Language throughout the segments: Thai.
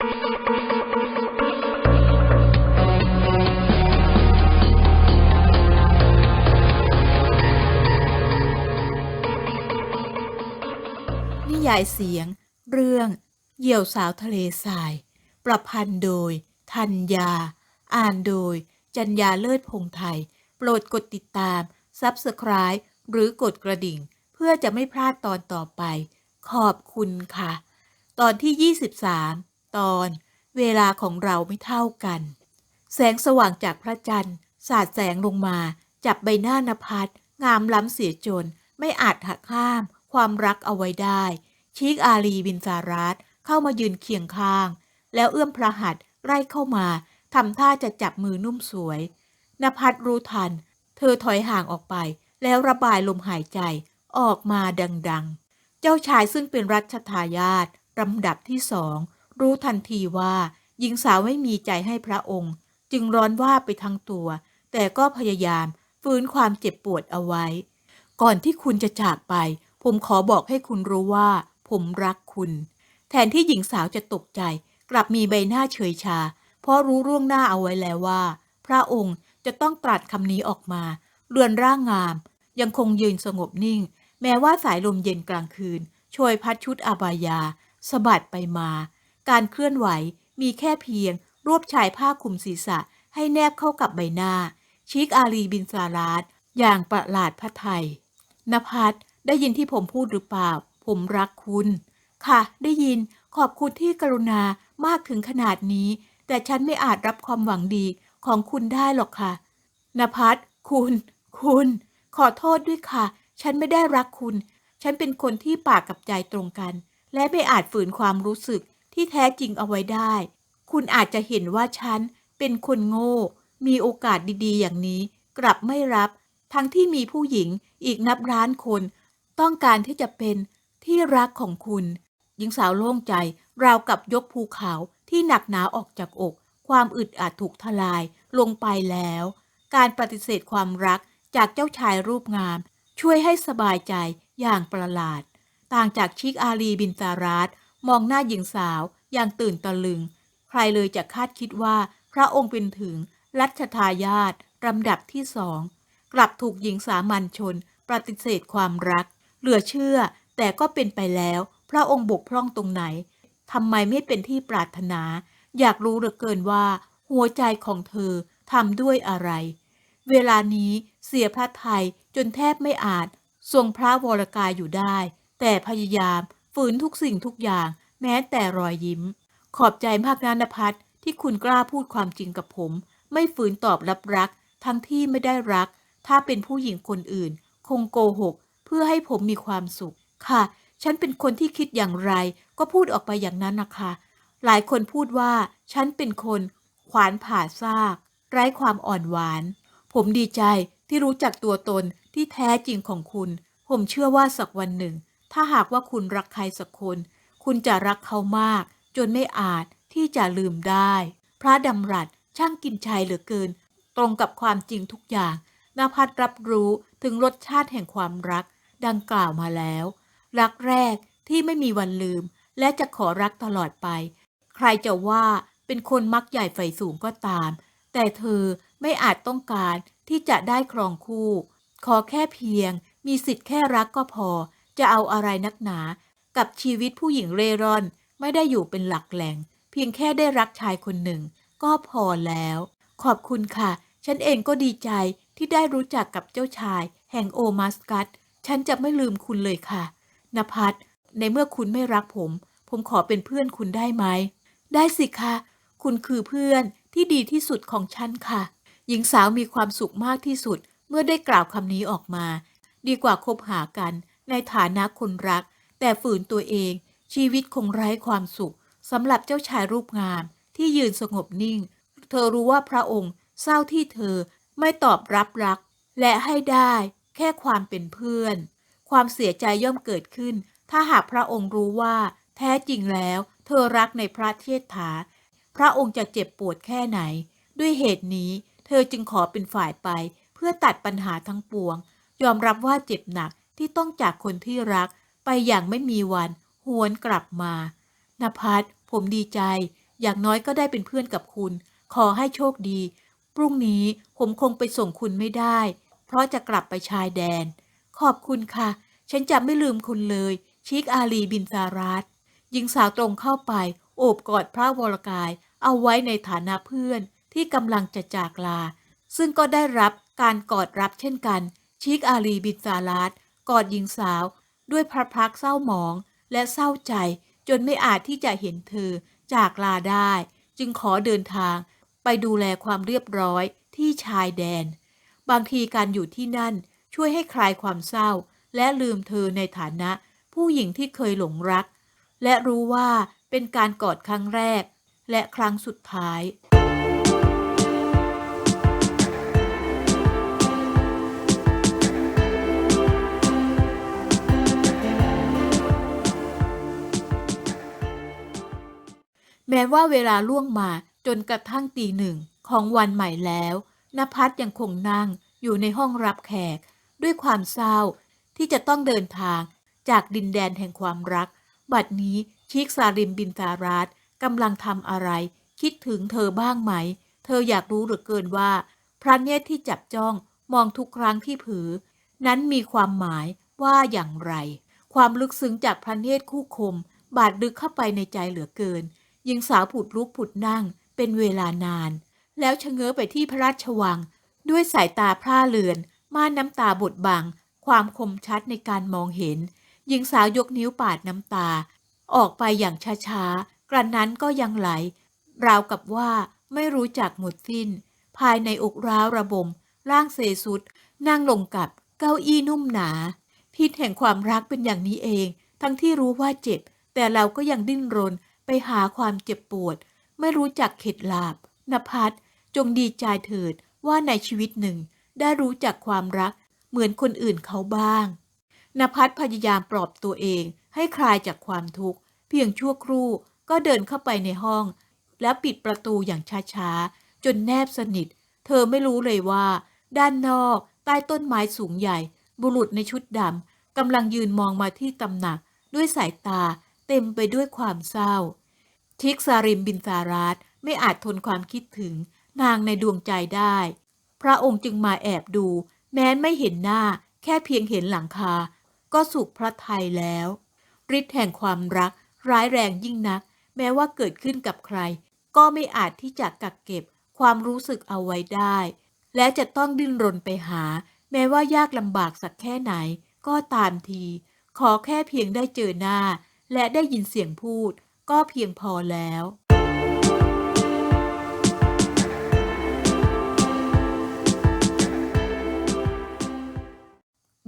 นิยายเสียง เรื่อง เหยี่ยวสาวทะเลทราย ประพันธ์โดยธัญญา อ่านโดย จัญญาเลิศพงไทย โปรดกดติดตาม Subscribe หรือกดกระดิ่ง เพื่อจะไม่พลาดตอนต่อไป ขอบคุณค่ะ ตอนที่ 23 ตอนเวลาของเราไม่เท่ากัน แสงสว่างจากพระจันทร์ สาดแสงลงมา จับใบหน้านภัสงามล้ำเสียจน ไม่อาจหักข้าม ความรักเอาไว้ได้ชิกอาลีบินซารัสเข้ามายืนเคียงข้าง แล้วเอื้อมพระหัตถ์ไล่เข้ามาทำท่าจะจับมือนุ่มสวยนภัสรู้ทัน เธอถอยห่างออกไป แล้วระบายลมหายใจออกมาดังๆ เจ้าชายซึ่งเป็นรัชทายาทลำดับที่สอง รู้ทันทีว่า หญิงสาวไม่มีใจให้พระองค์ จึงร้อนว่าไปทั้งตัว แต่ก็พยายามฟื้นความเจ็บปวดเอาไว้ ก่อนที่คุณจะจากไป ผมขอบอกให้คุณรู้ว่า ผมรักคุณ แทนที่หญิงสาวจะตกใจ กลับมีใบหน้าเฉยชา เพราะรู้ร่วงหน้าเอาไว้แล้วว่า พระองค์จะต้องตรัสคำนี้ออกมาเรือนร่างงาม ยังคงยืนสงบนิ่ง แม้ว่าสายลมเย็นกลางคืนช่วยพัดชุดอาบายาสะบัดไปมา การเคลื่อนไหวมีแค่เพียง รวบชายผ้าคลุมศีรษะให้แนบเข้ากับใบหน้า ชิกอาลีบินซาราดอย่างประหลาดพระไทยนภัสได้ยินที่ผมพูดหรือเปล่า ผมรักคุณ ค่ะ ได้ยินขอบคุณที่กรุณามากถึงขนาดนี้ แต่ฉันไม่อาจรับความหวังดีของคุณได้หรอกค่ะนภัสคุณ คุณ ขอโทษด้วยค่ะ ฉันไม่ได้รักคุณ ฉันเป็นคนที่ปากกับใจตรงกัน และไม่อาจฝืนความรู้สึก ที่แท้จริงเอาไว้ได้ คุณอาจจะเห็นว่าฉันเป็นคนโง่ มีโอกาสดีๆ อย่างนี้ กลับไม่รับ ทั้งที่มีผู้หญิงอีกนับล้านคน ต้องการที่จะเป็นที่รักของคุณ หญิงสาวโล่งใจ ราวกับยกภูเขาที่หนักหนาออกจากอก ความอึดอัดถูกทลายลงไปแล้ว การปฏิเสธความรักจากเจ้าชายรูปงาม ช่วยให้สบายใจอย่างประหลาด ต่างจากชิกอาลีบินซารัส มองหน้าหญิงสาวอย่างตื่นตะลึง ใครเลยจะคาดคิดว่าพระองค์เป็นถึงรัชทายาทลำดับที่สองกลับถูกหญิงสามัญชน ปฏิเสธความรัก เหลือเชื่อ แต่ก็เป็นไปแล้ว พระองค์บกพร่องตรงไหนทำไมไม่เป็นที่ปรารถนา อยากรู้เหลือเกินว่า หัวใจของเธอทำด้วยอะไร เวลานี้เสียพระไทยจนแทบไม่อาจ ทรงพระวรกายอยู่ได้ แต่พยายาม ฝืนทุกสิ่งทุกอย่าง แม้แต่รอยยิ้ม ขอบใจมากนะนภัสที่คุณกล้าพูดความจริงกับผม ไม่ฝืนตอบรับรัก ทั้งที่ไม่ได้รัก ถ้าเป็นผู้หญิงคนอื่น คงโกหก เพื่อให้ผมมีความสุข ค่ะ ฉันเป็นคนที่คิดอย่างไร ก็พูดออกไปอย่างนั้นนะคะ หลายคนพูดว่า ฉันเป็นคน ขวานผ่าซาก ไร้ความอ่อนหวาน ผมดีใจที่รู้จักตัวตนที่แท้จริงของคุณ ผมเชื่อว่าสักวันหนึ่ง ถ้าหากว่าคุณรักใครสักคน คุณจะรักเขามาก จนไม่อาจที่จะลืมได้ พระดำรัสช่างกินชัยเหลือเกิน ตรงกับความจริงทุกอย่างนภัสรับรู้ถึงรสชาติแห่งความรัก ดังกล่าวมาแล้ว รักแรกที่ไม่มีวันลืม และจะขอรักตลอดไป ใครจะว่าเป็นคนมักใหญ่ไฟสูงก็ตาม แต่เธอไม่อาจต้องการที่จะได้ครองคู่ ขอแค่เพียง มีสิทธิ์แค่รักก็พอ จะเอาอะไรนักหนา กับชีวิตผู้หญิงเร่ร่อน ไม่ได้อยู่เป็นหลักแหล่ง เพียงแค่ได้รักชายคนหนึ่ง ก็พอแล้ว ขอบคุณค่ะ ฉันเองก็ดีใจที่ได้รู้จักกับเจ้าชาย แห่งโอมาสกัสฉันจะไม่ลืมคุณเลยค่ะนภัสในเมื่อคุณไม่รักผม ผมขอเป็นเพื่อนคุณได้ไหม ได้สิคะคุณคือเพื่อนที่ดีที่สุดของฉันค่ะ หญิงสาวมีความสุขมากที่สุดเมื่อได้กล่าวคำนี้ออกมา ดีกว่าคบหากัน ในฐานะคนรัก แต่ฝืนตัวเอง ชีวิตคงไร้ความสุขสำหรับเจ้าชายรูปงาม ที่ยืนสงบนิ่ง เธอรู้ว่าพระองค์เศร้าที่เธอไม่ตอบรับรัก และให้ได้แค่ความเป็นเพื่อน ความเสียใจย่อมเกิดขึ้น ถ้าหากพระองค์รู้ว่า แท้จริงแล้ว เธอรักในพระเทศถา พระองค์จะเจ็บปวดแค่ไหน ด้วยเหตุนี้ เธอจึงขอเป็นฝ่ายไป เพื่อตัดปัญหาทั้งปวง ยอมรับว่าเจ็บหนัก ที่ต้องจากคนที่รักไปอย่างไม่มีวันหวนกลับมานภัสผมดีใจ อย่างน้อยก็ได้เป็นเพื่อนกับคุณ ขอให้โชคดี พรุ่งนี้ผมคงไปส่งคุณไม่ได้ เพราะจะกลับไปชายแดน ขอบคุณค่ะ ฉันจะไม่ลืมคุณเลย ชิกอาลีบินซารัตหญิงสาวตรงเข้าไป โอบกอดพระวรกาย เอาไว้ในฐานะเพื่อนที่กำลังจะจากลา ซึ่งก็ได้รับการกอดรับเช่นกัน ชิกอาลีบินซารัต กอดหญิงสาว ด้วยพระพักเศร้าหมองและเศร้าใจจนไม่อาจที่จะเห็นเธอจากลาได้ จึงขอเดินทางไปดูแลความเรียบร้อยที่ชายแดน บางทีการอยู่ที่นั่นช่วยให้คลายความเศร้า และลืมเธอในฐานะ ผู้หญิงที่เคยหลงรัก และรู้ว่าเป็นการกอดครั้งแรก และครั้งสุดท้าย แม้ว่าเวลาล่วงมาจนกระทั่งตีหนึ่งของวันใหม่แล้วนภัสยังคงนั่งอยู่ในห้องรับแขก ด้วยความเศร้าที่จะต้องเดินทางจากดินแดนแห่งความรัก บัดนี้ชิกซาริมบินตารัตกำลังทำอะไร คิดถึงเธอบ้างไหม เธออยากรู้เหลือเกินว่า พระเนตรที่จับจ้องมองทุกครั้งที่ผือ นั้นมีความหมายว่าอย่างไร ความลึกซึ้งจากพระเนตรคู่คม บาดลึกเข้าไปในใจเหลือเกิน หญิงสาวผุดลุกผุดนั่งเป็นเวลานาน แล้วชะเง้อไปที่พระราชวัง ด้วยสายตาพร่าเลือน ม่านน้ำตาบดบัง ความคมชัดในการมองเห็น หญิงสาวยกนิ้วปาดน้ำตา ออกไปอย่างช้าๆ กระนั้นก็ยังไหล ราวกับว่าไม่รู้จักหมดสิ้น ภายในอกร้าวระบม ร่างเซสุด นั่งลงกับเก้าอี้นุ่มหนา พิษแห่งความรักเป็นอย่างนี้เอง ทั้งที่รู้ว่าเจ็บ แต่เราก็ยังดิ้นรน ไปหาความเจ็บปวด ไม่รู้จักเข็ดหลาบนภัสจงดีใจเถิดว่าในชีวิตหนึ่ง ได้รู้จักความรักเหมือนคนอื่นเขาบ้างนภัสพยายามปลอบตัวเองให้คลายจากความทุกข์ เพียงชั่วครู่ก็เดินเข้าไปในห้อง แล้วปิดประตูอย่างช้าๆ จนแนบสนิท เธอไม่รู้เลยว่า ด้านนอกใต้ต้นไม้สูงใหญ่ บุรุษในชุดดำกำลังยืนมองมาที่ตำหนัก ด้วยสายตาเต็มไปด้วยความเศร้า ทิกซาริมบินซารัตไม่อาจทนความคิดถึงนางในดวงใจได้ พระองค์จึงมาแอบดู แม้ไม่เห็นหน้า แค่เพียงเห็นหลังคา ก็สุขพระทัยแล้วฤทธิ์แห่งความรัก ร้ายแรงยิ่งนัก แม้ว่าเกิดขึ้นกับใคร ก็ไม่อาจที่จะกักเก็บความรู้สึกเอาไว้ได้ และจะต้องดิ้นรนไปหา แม้ว่ายากลำบากสักแค่ไหน ก็ตามที ขอแค่เพียงได้เจอหน้า และได้ยินเสียงพูด ก็เพียงพอแล้ว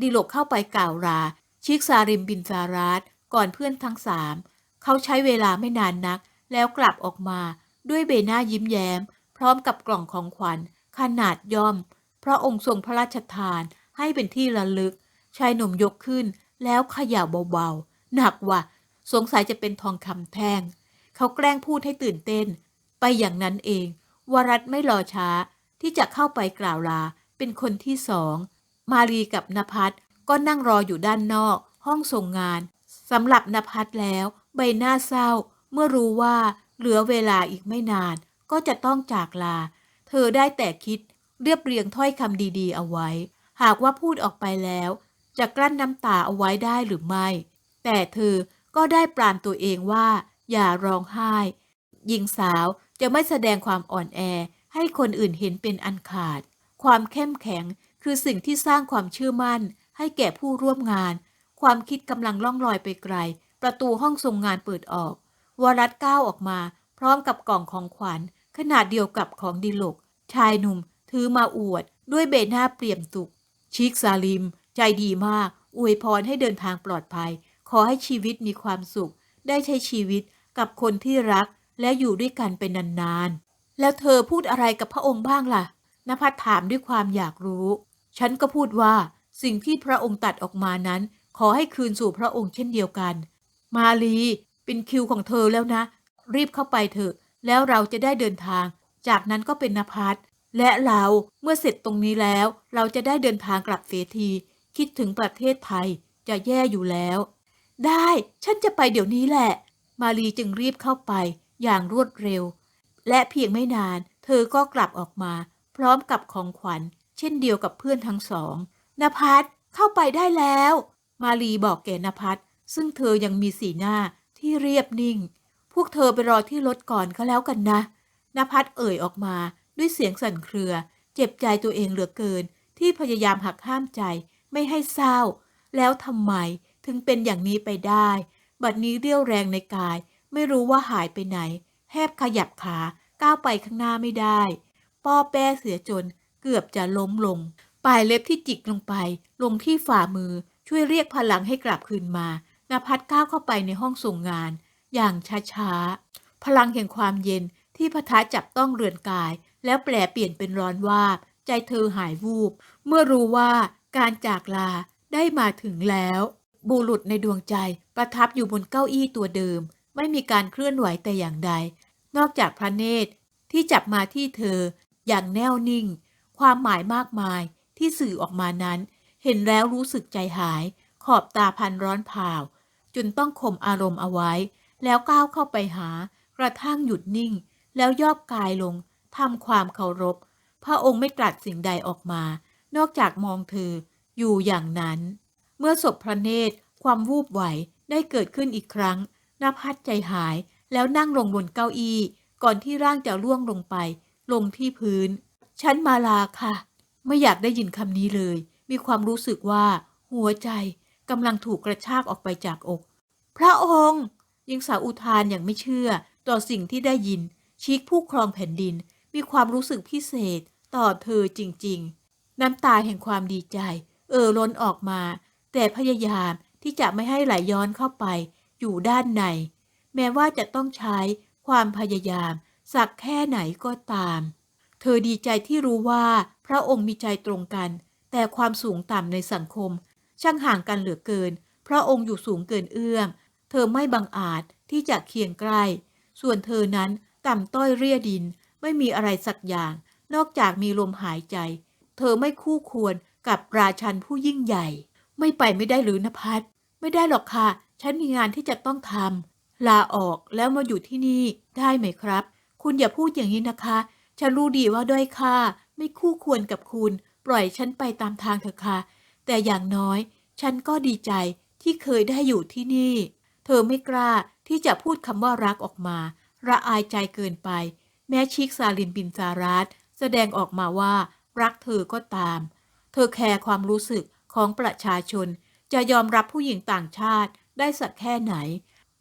ดิโลกเข้าไปกล่าวลาชิกซาริมบินซารัตก่อนเพื่อนทั้งสามเขาใช้เวลาไม่นานนัก แล้วกลับออกมาด้วยเบหน้ายิ้มแย้ม พร้อมกับกล่องของขวัญ ขนาดย่อม พระองค์ทรงพระราชทานให้เป็นที่ระลึก ชายหนุ่มยกขึ้นแล้วเขย่าเบาๆ หนักว่ะ สงสัยจะเป็นทองคำแท่ง เขาแกล้งพูดให้ตื่นเต้น ไปอย่างนั้นเอง วรัตไม่รอช้า ที่จะเข้าไปกล่าวลา เป็นคนที่สอง มารีกับนภัสก็นั่งรออยู่ด้านนอก ห้องส่งงานสำหรับนภัสแล้ว ใบหน้าเศร้า เมื่อรู้ว่าเหลือเวลาอีกไม่นาน ก็จะต้องจากลา เธอได้แต่คิด เรียบเรียงถ้อยคำดีๆ เอาไว้ หากว่าพูดออกไปแล้ว จะกลั้นน้ำตาเอาไว้ได้หรือไม่ แต่เธอ ก็ได้ปรานตัวเองว่า อย่าร้องไห้หญิงสาวจะไม่แสดงความอ่อนแอ ให้คนอื่นเห็นเป็นอันขาด ความเข้มแข็งคือสิ่งที่สร้างความเชื่อมั่น ให้แก่ผู้ร่วมงาน ความคิดกำลังล่องลอยไปไกล ประตูห้องทรงงานเปิดออก วรัตก้าวออกมา พร้อมกับกล่องของขวัญ ขนาดเดียวกับของดิลก ชายหนุ่ม ถือมาอวด ด้วยเบหน้าเปลี่ยมสุขชิกซาลิม ใจดีมาก อวยพรให้เดินทางปลอดภัย ขอให้ชีวิตมีความสุข ได้ใช้ชีวิตกับคนที่รักและอยู่ด้วยกันเป็นนานๆ แล้วเธอพูดอะไรกับพระองค์บ้างล่ะนภัสถามด้วยความอยากรู้ ฉันก็พูดว่าสิ่งที่พระองค์ตัดออกมานั้น ขอให้คืนสู่พระองค์เช่นเดียวกัน มาลีเป็นคิวของเธอแล้วนะ รีบเข้าไปเถอะ แล้วเราจะได้เดินทาง จากนั้นก็เป็นนภัสและเราเมื่อเสร็จตรงนี้แล้ว เราจะได้เดินทางกลับเสียที คิดถึงประเทศไทยจะแย่อยู่แล้ว ได้ ฉันจะไปเดี๋ยวนี้แหละ มาลีจึงรีบเข้าไปอย่างรวดเร็ว และเพียงไม่นาน เธอก็กลับออกมา พร้อมกับของขวัญ เช่นเดียวกับเพื่อนทั้งสองนภัสเข้าไปได้แล้ว มาลีบอกแก่นภัสซึ่งเธอยังมีสีหน้าที่เรียบนิ่ง พวกเธอไปรอที่รถก่อนก็แล้วกันนะนภัสเอ่ยออกมาด้วยเสียงสั่นเครือ เจ็บใจตัวเองเหลือเกิน ที่พยายามหักห้ามใจไม่ให้เศร้า แล้วทำไม ถึงเป็นอย่างนี้ไปได้ บัดนี้เรี่ยวแรงในกาย ไม่รู้ว่าหายไปไหนแทบขยับขาก้าวไปข้างหน้าไม่ได้ ป้อแป้เสียจนเกือบจะล้มลง ปลายเล็บที่จิกลงไป ลงที่ฝ่ามือช่วยเรียกพลังให้กลับคืนมานภัสก้าวเข้าไปในห้องส่งงาน อย่างช้าๆ พลังแห่งความเย็นที่พทะจับต้องเรือนกาย แล้วแปลเปลี่ยนเป็นร้อนวาบใจเธอหายวูบ เมื่อรู้ว่าการจากลาได้มาถึงแล้ว บุรุษในดวงใจประทับอยู่บนเก้าอี้ตัวเดิม ไม่มีการเคลื่อนไหวแต่อย่างใด นอกจากพระเนตรที่จับมาที่เธอ อย่างแน่วนิ่ง ความหมายมากมายที่สื่อออกมานั้น เห็นแล้วรู้สึกใจหาย ขอบตาพันร้อนเผาจนต้องข่มอารมณ์เอาไว้ แล้วก้าวเข้าไปหา กระทั่งหยุดนิ่ง แล้วย่อบกายลงทำความเคารพ พระองค์ไม่ตรัสสิ่งใดออกมา นอกจากมองเธออยู่อย่างนั้น เมื่อศพพระเนตร ความวูบไหวได้เกิดขึ้นอีกครั้งนภัสใจหายแล้วนั่งลงบนเก้าอี้ ก่อนที่ร่างจะล่วงลงไป ลงที่พื้น ฉันมาลาค่ะ ไม่อยากได้ยินคำนี้เลย มีความรู้สึกว่า หัวใจกำลังถูกกระชากออกไปจากอก พระองค์ยิงสาวอุทานอย่างไม่เชื่อ ต่อสิ่งที่ได้ยินชิกผู้ครองแผ่นดิน มีความรู้สึกพิเศษ ต่อเธอจริง ๆ น้ำตาแห่งความดีใจ เอ่อล้นออกมา แต่พยายามที่จะไม่ให้ไหลย้อนเข้าไป อยู่ด้านใน แม้ว่าจะต้องใช้ความพยายาม สักแค่ไหนก็ตาม เธอดีใจที่รู้ว่าพระองค์มีใจตรงกัน แต่ความสูงต่ำในสังคม ช่างห่างกันเหลือเกิน พระองค์อยู่สูงเกินเอื้อม เธอไม่บังอาจที่จะเคียงใกล้ ส่วนเธอนั้นต่ำต้อยเรียดิน ไม่มีอะไรสักอย่าง นอกจากมีลมหายใจ เธอไม่คู่ควรกับราชันผู้ยิ่งใหญ่ ไม่ไปไม่ได้หรือนภัสไม่ได้หรอกค่ะ ฉันมีงานที่จะต้องทำลาออกแล้วมาอยู่ที่นี่ได้ไหมครับ คุณอย่าพูดอย่างนี้นะคะ ฉันรู้ดีว่าด้อยค่า ไม่คู่ควรกับคุณ ปล่อยฉันไปตามทางเถอะค่ะ แต่อย่างน้อย ฉันก็ดีใจที่เคยได้อยู่ที่นี่ เธอไม่กล้าที่จะพูดคำว่ารักออกมา ระอายใจเกินไป แม้ชิกซาลินบินซารัสแสดงออกมาว่า รักเธอก็ตาม เธอแคร์ความรู้สึก ของประชาชน จะยอมรับผู้หญิงต่างชาติได้สักแค่ไหน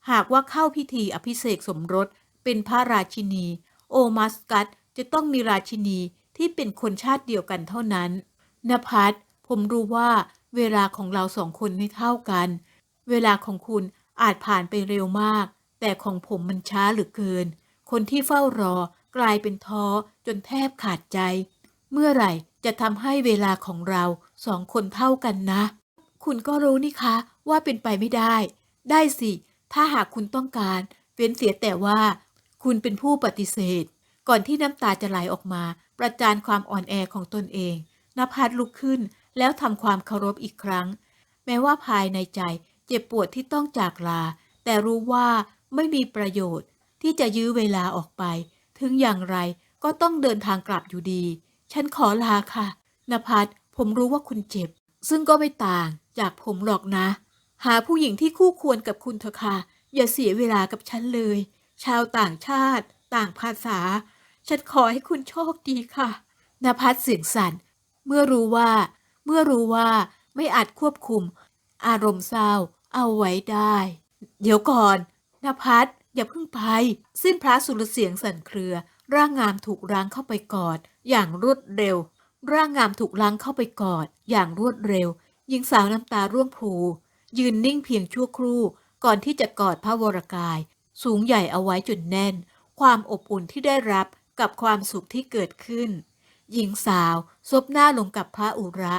หากว่าเข้าพิธีอภิเษกสมรส เป็นพระราชินี โอมัสกัตจะต้องมีราชินีที่เป็นคนชาติเดียวกันเท่านั้นนภัสผมรู้ว่าเวลาของเราสองคนไม่เท่ากัน เวลาของคุณอาจผ่านไปเร็วมาก แต่ของผมมันช้าเหลือเกิน คนที่เฝ้ารอกลายเป็นท้อจนแทบขาดใจ เมื่อไหร่จะทำให้เวลาของเรา สองคนเท่ากันนะ คุณก็รู้นี่คะ ว่าเป็นไปไม่ได้ ได้สิ ถ้าหากคุณต้องการ เว้นเสียแต่ว่า คุณเป็นผู้ปฏิเสธ ก่อนที่น้ำตาจะไหลออกมา ประจานความอ่อนแอของตนเองนภัสลุกขึ้นแล้วทำความเคารพอีกครั้ง แม้ว่าภายในใจเจ็บปวดที่ต้องจากลา แต่รู้ว่าไม่มีประโยชน์ที่จะยื้อเวลาออกไป ถึงอย่างไรก็ต้องเดินทางกลับอยู่ดี ฉันขอลาค่ะนภัส ผมรู้ว่าคุณเจ็บ ซึ่งก็ไม่ต่างจากผมหรอกนะ หาผู้หญิงที่คู่ควรกับคุณเถอะค่ะ อย่าเสียเวลากับฉันเลย ชาวต่างชาติ ต่างภาษา ฉันขอให้คุณโชคดีค่ะนภัสเสียงสั่น เมื่อรู้ว่า เมื่อรู้ว่าไม่อาจควบคุม อารมณ์เศร้า เอาไว้ได้ เดี๋ยวก่อนนภัสอย่าเพิ่งไป สิ้นพระสุรเสียงสั่นเครือ ร่างงามถูกรั้งเข้าไปกอดอย่างรวดเร็ว ร่างงามถูกล้างเข้าไปกอด อย่างรวดเร็ว หญิงสาวน้ำตาร่วงพลูยืนนิ่งเพียงชั่วครู่ ก่อนที่จะกอดพระวรกาย สูงใหญ่เอาไว้จนแน่น ความอบอุ่นที่ได้รับกับความสุขที่เกิดขึ้น หญิงสาวซบหน้าลงกับพระอุระ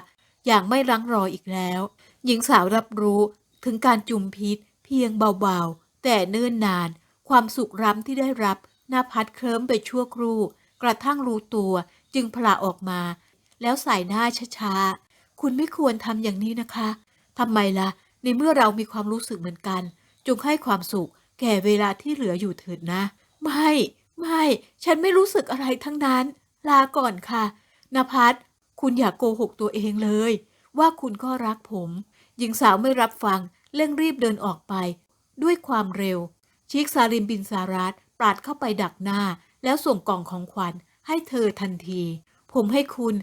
อย่างไม่รังรออีกแล้ว หญิงสาวรับรู้ถึงการจุมพิษ เพียงเบาๆ แต่เนิ่นนาน ความสุขร้ำที่ได้รับหน้าพัดเคลิ้มไปชั่วครู่ กระทั่งรู้ตัวจึงพลาออกมา แล้วใส่หน้าช้าๆ คุณไม่ควรทำอย่างนี้นะคะ ทำไมละ่ะ ในเมื่อเรามีความรู้สึกเหมือนกัน จงให้ความสุข แก่เวลาที่เหลืออยู่เถิดนะ ไม่ ไม่ ฉันไม่รู้สึกอะไรทั้งนั้น ลาก่อนค่ะนภัสคุณอย่ากโกหกตัวเองเลย ว่าคุณก็รักผม หญิงสาวไม่รับฟัง เร่งรีบเดินออกไป ด้วยความเร็ว ชิกซาลิมบินซารัตปราดเข้าไปดักหน้า แล้วส่งกล่องของขวัญให้เธอทันที ผมให้คุณ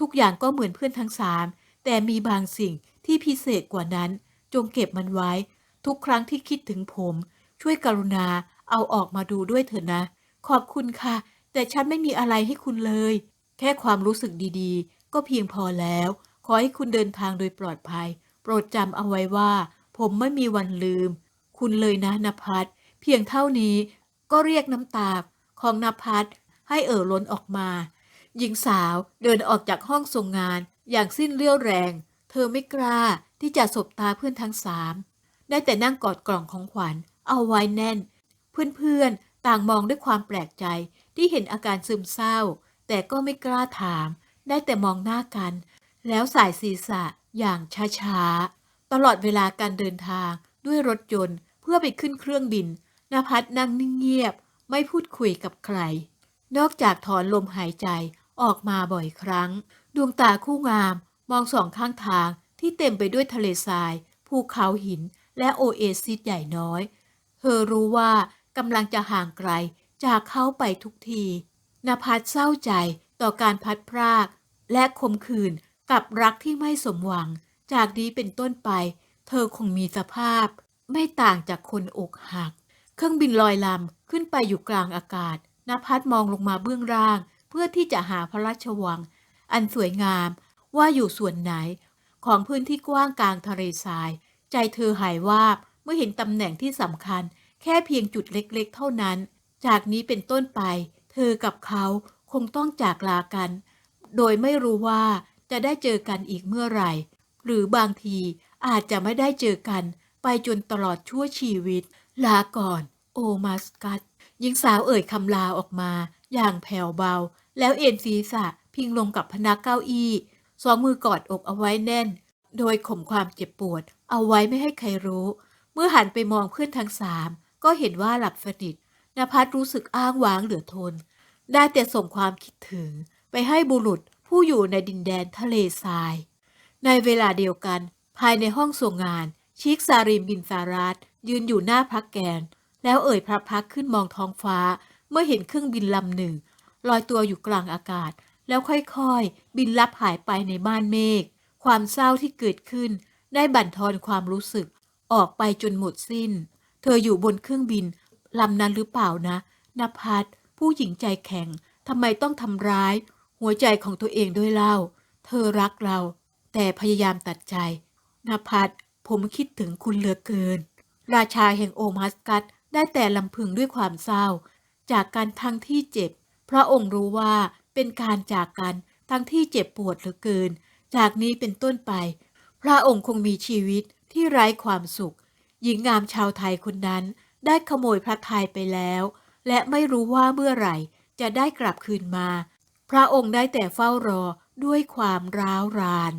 ทุกอย่างก็เหมือนเพื่อนทั้งสามแต่มีบางสิ่งที่พิเศษกว่านั้น จงเก็บมันไว้ ทุกครั้งที่คิดถึงผม ช่วยกรุณาเอาออกมาดูด้วยเถอะนะ ขอบคุณค่ะ แต่ฉันไม่มีอะไรให้คุณเลย แค่ความรู้สึกดีๆ ก็เพียงพอแล้ว ขอให้คุณเดินทางโดยปลอดภัย โปรดจำเอาไว้ว่า ผมไม่มีวันลืม คุณเลยนะนภัสเพียงเท่านี้ก็เรียกน้ำตาของนภัสให้เอ่อล้นออกมา หญิงสาวเดินออกจากห้องทรงงานอย่างสิ้นเรี่ยวแรง เธอไม่กล้าที่จะสบตาเพื่อนทั้งสามได้แต่นั่งกอดกล่องของขวัญ เอาไว้แน่น เพื่อนๆต่างมองด้วยความแปลกใจที่เห็นอาการซึมเศร้า แต่ก็ไม่กล้าถาม ได้แต่มองหน้ากัน แล้วสายศีรษะอย่างช้าๆ ตลอดเวลาการเดินทางด้วยรถยนต์เพื่อไปขึ้นเครื่องบินนภัสนั่งนิ่งเงียบ ไม่พูดคุยกับใคร นอกจากถอนลมหายใจ ออกมาบ่อยครั้ง ดวงตาคู่งาม มองสองข้างทางที่เต็มไปด้วยทะเลทราย ภูเขาหิน และโอเอซิสใหญ่น้อย เธอรู้ว่ากำลังจะห่างไกลจากเขาไปทุกทีนภัสเศร้าใจต่อการพัดพราก และคมคืนกับรักที่ไม่สมหวัง จากนี้เป็นต้นไป เธอคงมีสภาพ ไม่ต่างจากคนอกหัก เครื่องบินลอยลำขึ้นไปอยู่กลางอากาศนภัสมองลงมาเบื้องล่าง เพื่อที่จะหาพระราชวัง อันสวยงามว่าอยู่ส่วนไหน ของพื้นที่กว้างกลางทะเลทราย ใจเธอหายวาบเมื่อเห็นตำแหน่งที่สำคัญ แค่เพียงจุดเล็กๆ เท่านั้น จากนี้เป็นต้นไป เธอกับเขาคงต้องจากลากัน โดยไม่รู้ว่าจะได้เจอกันอีกเมื่อไหร่ หรือบางทีอาจจะไม่ได้เจอกัน ไปจนตลอดชั่วชีวิต ลาก่อน โอมาสกัตหญิงสาวเอ่ยคำลาออกมา อย่างแผ่วเบา แล้วเอ็นศีรษะพิงลงกับพนักเก้าอี้ สองมือกอดอกเอาไว้แน่น โดยข่มความเจ็บปวด เอาไว้ไม่ให้ใครรู้ เมื่อหันไปมองเพื่อนทั้งสาม ก็เห็นว่าหลับสนิทนภัสรู้สึกอ้างว้างเหลือทน ได้แต่ส่งความคิดถึง ไปให้บุรุษผู้อยู่ในดินแดนทะเลทราย ในเวลาเดียวกัน ภายในห้องส่งงาน ชิกซาริมบินซารัตยืนอยู่หน้าพักแกน แล้วเอ่ยพระพักขึ้นมองท้องฟ้า เมื่อเห็นเครื่องบินลำหนึ่ง ลอยตัวอยู่กลางอากาศ แล้วค่อยๆ บินลับหายไปในม่านเมฆ ความเศร้าที่เกิดขึ้น ได้บั่นทอนความรู้สึก ออกไปจนหมดสิ้น เธออยู่บนเครื่องบินลำนั้นหรือเปล่านะนภัสผู้หญิงใจแข็งทำไมต้องทำร้าย หัวใจของตัวเองด้วยเล่า เธอรักเรา แต่พยายามตัดใจนภัสผมคิดถึงคุณเหลือเกิน ราชาแห่งโอมัสกัสได้แต่ลำพึงด้วยความเศร้า จากการทั้งที่เจ็บ พระองค์รู้ว่าเป็นการจากกันทั้งที่เจ็บปวดเหลือเกิน จากนี้เป็นต้นไป พระองค์คงมีชีวิตที่ไร้ความสุข หญิงงามชาวไทยคนนั้น ได้ขโมยพระทัยไปแล้ว และไม่รู้ว่าเมื่อไหร่ จะได้กลับคืนมา พระองค์ได้แต่เฝ้ารอด้วยความร้าวราน